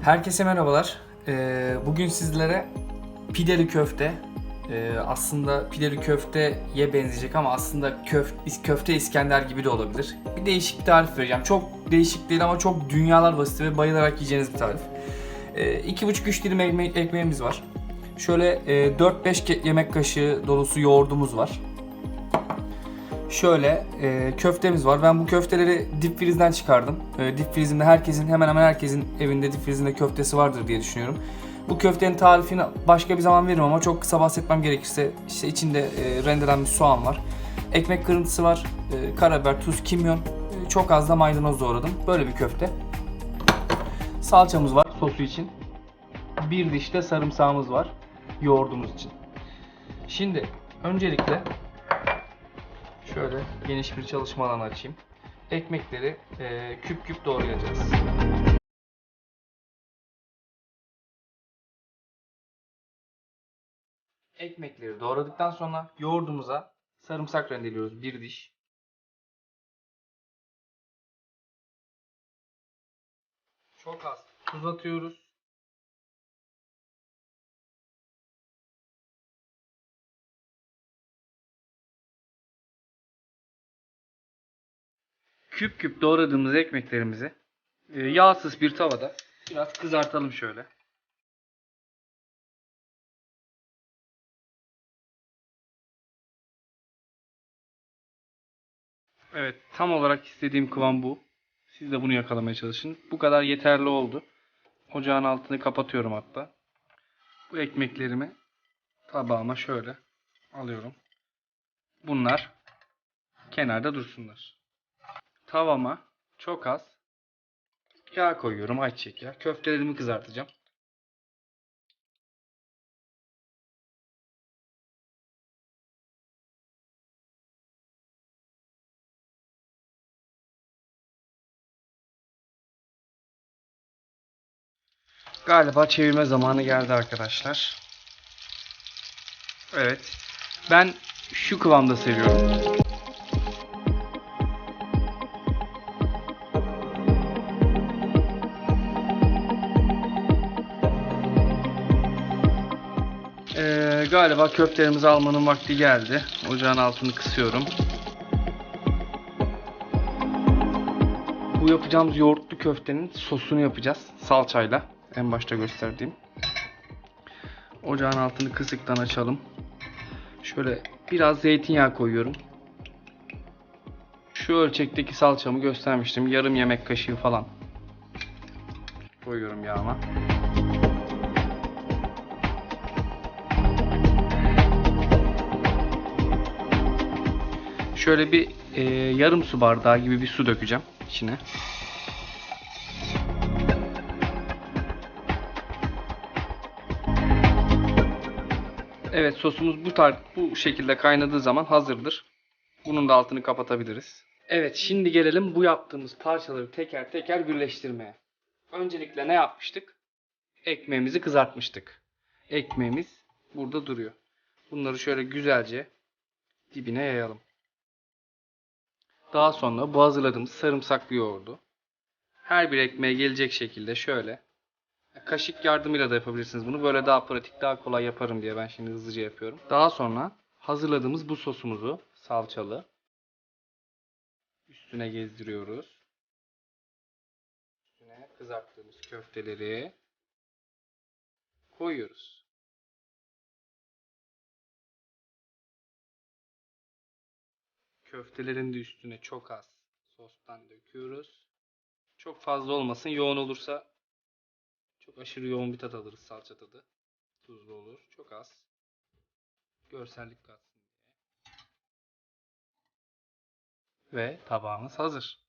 Herkese merhabalar. Ee, bugün sizlere pideli köfte, ee, aslında pideli köfteye benzeyecek ama aslında köf, köfte İskender gibi de olabilir. Bir değişik bir tarif vereceğim. Çok değişik değil ama çok dünyalar basit ve bayılarak yiyeceğiniz bir tarif. Ee, 2,5-3 dilim ekme- ekmeğimiz var. Şöyle e, 4-5 ke- yemek kaşığı dolusu yoğurdumuz var. Şöyle e, köftemiz var. Ben bu köfteleri dip frizden çıkardım. E, dip frizimde herkesin hemen hemen herkesin evinde dip frizinde köftesi vardır diye düşünüyorum. Bu köftenin tarifini başka bir zaman veririm ama çok kısa bahsetmem gerekirse işte içinde e, rendelenmiş soğan var. Ekmek kırıntısı var. E, karabiber, tuz, kimyon. E, çok az da maydanoz doğradım. Böyle bir köfte. Salçamız var sosu için. Bir diş de sarımsağımız var yoğurdumuz için. Şimdi öncelikle Şöyle geniş bir çalışma alanı açayım. Ekmekleri eee, küp küp doğrayacağız. Ekmekleri doğradıktan sonra yoğurdumuza sarımsak rendeliyoruz. Bir diş. Çok az tuz atıyoruz. Küp küp doğradığımız ekmeklerimizi e, yağsız bir tavada biraz kızartalım şöyle. Evet, tam olarak istediğim kıvam bu. Siz de bunu yakalamaya çalışın. Bu kadar yeterli oldu. Ocağın altını kapatıyorum hatta. Bu ekmeklerimi tabağıma şöyle alıyorum. Bunlar kenarda dursunlar. Tavama çok az yağ koyuyorum ayçiçek yağı. Köftelerimi kızartacağım. Galiba çevirme zamanı geldi arkadaşlar. Evet. Ben şu kıvamda seviyorum. Ee, galiba köftelerimizi almanın vakti geldi. Ocağın altını kısıyorum. Bu yapacağımız yoğurtlu köftenin sosunu yapacağız. Salçayla. En başta gösterdiğim. Ocağın altını kısıktan açalım. Şöyle biraz zeytinyağı koyuyorum. Şu ölçekteki salçamı göstermiştim. Yarım yemek kaşığı falan. Koyuyorum yağıma. Şöyle bir e, yarım su bardağı gibi bir su dökeceğim içine. Evet sosumuz bu tar bu şekilde kaynadığı zaman hazırdır. Bunun da altını kapatabiliriz. Evet şimdi gelelim bu yaptığımız parçaları teker teker birleştirmeye. Öncelikle ne yapmıştık? Ekmeğimizi kızartmıştık. Ekmeğimiz burada duruyor. Bunları şöyle güzelce dibine yayalım. Daha sonra bu hazırladığımız sarımsaklı yoğurdu her bir ekmeğe gelecek şekilde şöyle kaşık yardımıyla da yapabilirsiniz bunu. Böyle daha pratik, daha kolay yaparım diye ben şimdi hızlıca yapıyorum. Daha sonra hazırladığımız bu sosumuzu salçalı üstüne gezdiriyoruz. Üstüne kızarttığımız köfteleri koyuyoruz. Köftelerin de üstüne çok az sostan döküyoruz. Çok fazla olmasın. Yoğun olursa çok aşırı yoğun bir tat alırız salça tadı. Tuzlu olur. Çok az. Görsellik katsın diye. Ve tabağımız hazır.